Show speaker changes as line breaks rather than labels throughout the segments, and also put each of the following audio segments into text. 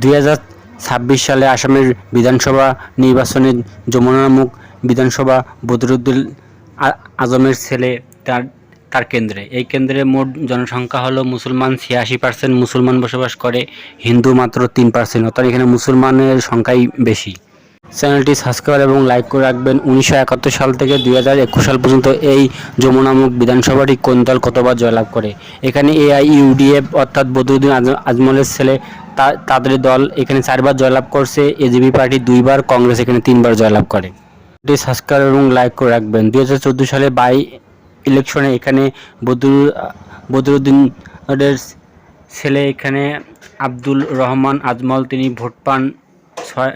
দুই ছাব্বিশ সালে আসামের বিধানসভা নির্বাচনে যমুনা মুখ বিধানসভা বদরুদ্দুল আজমের ছেলে তার তার কেন্দ্রে। এই কেন্দ্রে মোট জনসংখ্যা হলো মুসলমান ছিয়াশি পার্সেন্ট মুসলমান বসবাস করে, হিন্দু মাত্র তিন পার্সেন্ট অর্থাৎ এখানে মুসলমানের সংখ্যাই বেশি। চ্যানেলটি সাবস্ক্রাইব এবং লাইক করে রাখবেন। উনিশশো একাত্তর সাল থেকে দুই হাজার একুশ সাল পর্যন্ত এই যমুনা নামক বিধানসভাটি কোন দল কতবার জয়লাভ করে? এখানে এআই ইউডিএফ অর্থাৎ বদরুদ্দিন আজ- আজমলের ছেলে তাদের দল এখানে চারবার জয়লাভ করছে। এজিবি পার্টি দুইবার, কংগ্রেস এখানে তিনবার জয়লাভ করে। এটি সাবস্ক্রাইব এবং লাইক করে রাখবেন। দুই হাজার চোদ্দ সালে বাই ইলেকশনে এখানে বদরু বদরুদ্দিনের ছেলে এখানে আব্দুল রহমান আজমল, তিনি ভোট পান। ছয়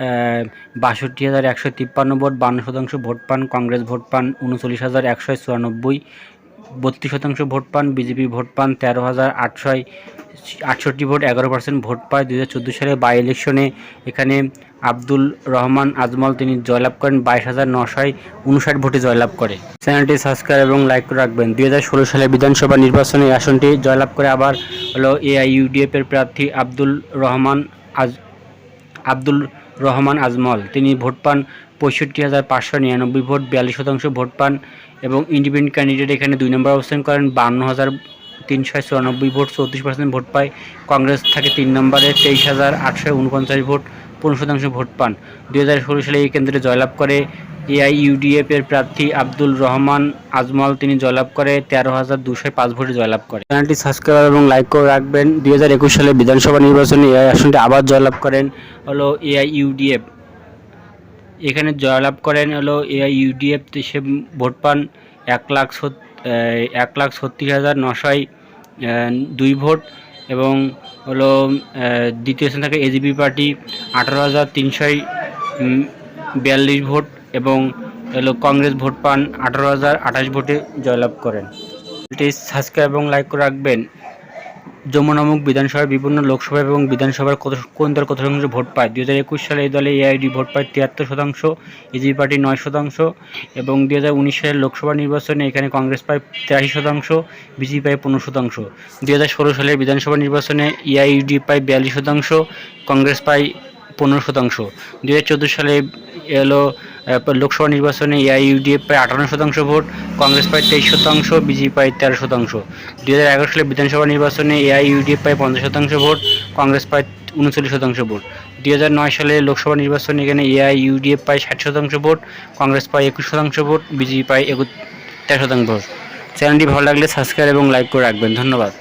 বাষট্টি হাজার একশো তিপ্পান্ন ভোট, বান্ন শতাংশ ভোট পান, কংগ্রেস ভোট পান, উনচল্লিশ হাজার একশো চুরানব্বই বত্রিশ শতাংশ ভোট পান, বিজেপি ভোট পান, তেরো হাজার আটশোয়, আটষট্টি ভোট, এগারো পার্সেন্ট ভোট পায়। দু হাজার চোদ্দ সালে বাই ইলেকশনে এখানে আব্দুল রহমান আজমল, তিনি জয়লাভ করেন, বাইশ হাজার নশয় উনষাট ভোটে জয়লাভ করে। চ্যানেলটি সাবস্ক্রাইব এবং লাইক করে রাখবেন। দুই হাজার ষোলো সালে বিধানসভা নির্বাচনে আসনটি জয়লাভ করে আবার হলো এআইইউডিএফ এর প্রার্থী আব্দুল রহমান আজ, আব্দুল রহমান আজমল। তিনি ভোট পান পঁয়ষট্টি হাজার পাঁচশো নিরানব্বই ভোট, বিয়াল্লিশ শতাংশ ভোট পান এবং ইন্ডিপেন্ডেন্ট ক্যান্ডিডেট এখানে দুই নম্বর অবস্থান করেন। বান্ন হাজার তিনশো চুরানব্বই ভোট, চৌত্রিশ পার্সেন্ট ভোট পায়। কংগ্রেস থাকে তিন নম্বরে, তেইশ হাজার আটশো উনপঞ্চাশ ভোট, পনেরো শতাংশ ভোট পান। দুই হাজার ষোলো সালে এই কেন্দ্রে জয়লাভ করে এআইইউডিএফ এর প্রার্থী আব্দুল রহমান আজমল, তিনি জয়লাভ করে। তেরো হাজার দুশো পাঁচ ভোটে জয়লাভ করে। চ্যানেলটি সাবস্ক্রাইব এবং লাইক করে রাখবেন। দুই হাজার একুশ সালে বিধানসভা নির্বাচনে এআই আসনটি আবার জয়লাভ করেন, হলো এআইইউডিএফ। এখানে জয়লাভ করেন, হলো এআইইউডিএফ সে ভোট পান এক লাখ এক লাখ ছত্রিশ হাজার নশয় দুই ভোট এবং হলো দ্বিতীয় স্থান থাকে এজিপি পার্টি, আঠারো হাজার তিনশয় বিয়াল্লিশ ভোট। এবং এলো কংগ্রেস ভোট পান আঠারো হাজার আঠাশ ভোটে জয়লাভ করেন। এটি সাবস্ক্রাইব এবং লাইক করে রাখবেন। যমুনামুখ বিধানসভার বিভিন্ন লোকসভা এবং বিধানসভার কত কোন দল কত শতাংশ ভোট পায়? দু হাজার একুশ সালে এই দলে এআইডি ভোট পায় তিয়াত্তর শতাংশ, ইজি পার্টি নয় শতাংশ এবং দু হাজার উনিশ সালের লোকসভা নির্বাচনে এখানে কংগ্রেস পায় তেরাশি শতাংশ, বিজেপি পায় পনেরো শতাংশ। দু হাজার ষোলো সালের বিধানসভা নির্বাচনে এআইইউডি পায় বিয়াল্লিশ শতাংশ, কংগ্রেস পায় পনেরো শতাংশ। দু হাজার চোদ্দ সালে এলো লোকসভা নির্বাচনে এআইইউডিএফ পায় আটান্ন শতাংশ ভোট, কংগ্রেস পায় তেইশ শতাংশ, বিজেপি পায় তেরো শতাংশ। দু হাজার এগারো সালে বিধানসভা নির্বাচনে এআইইউডিএফ পায় পঞ্চাশ শতাংশ ভোট, কংগ্রেস পায় উনচল্লিশ শতাংশ ভোট। দুই হাজার নয় সালে লোকসভা নির্বাচনে এখানে এআইইউডিএফ পায় ষাট শতাংশ ভোট, কংগ্রেস পায় একুশ শতাংশ ভোট, বিজেপি পায় তেরো শতাংশ ভোট। চ্যানেলটি ভালো লাগলে সাবস্ক্রাইব এবং লাইক করে রাখবেন। ধন্যবাদ।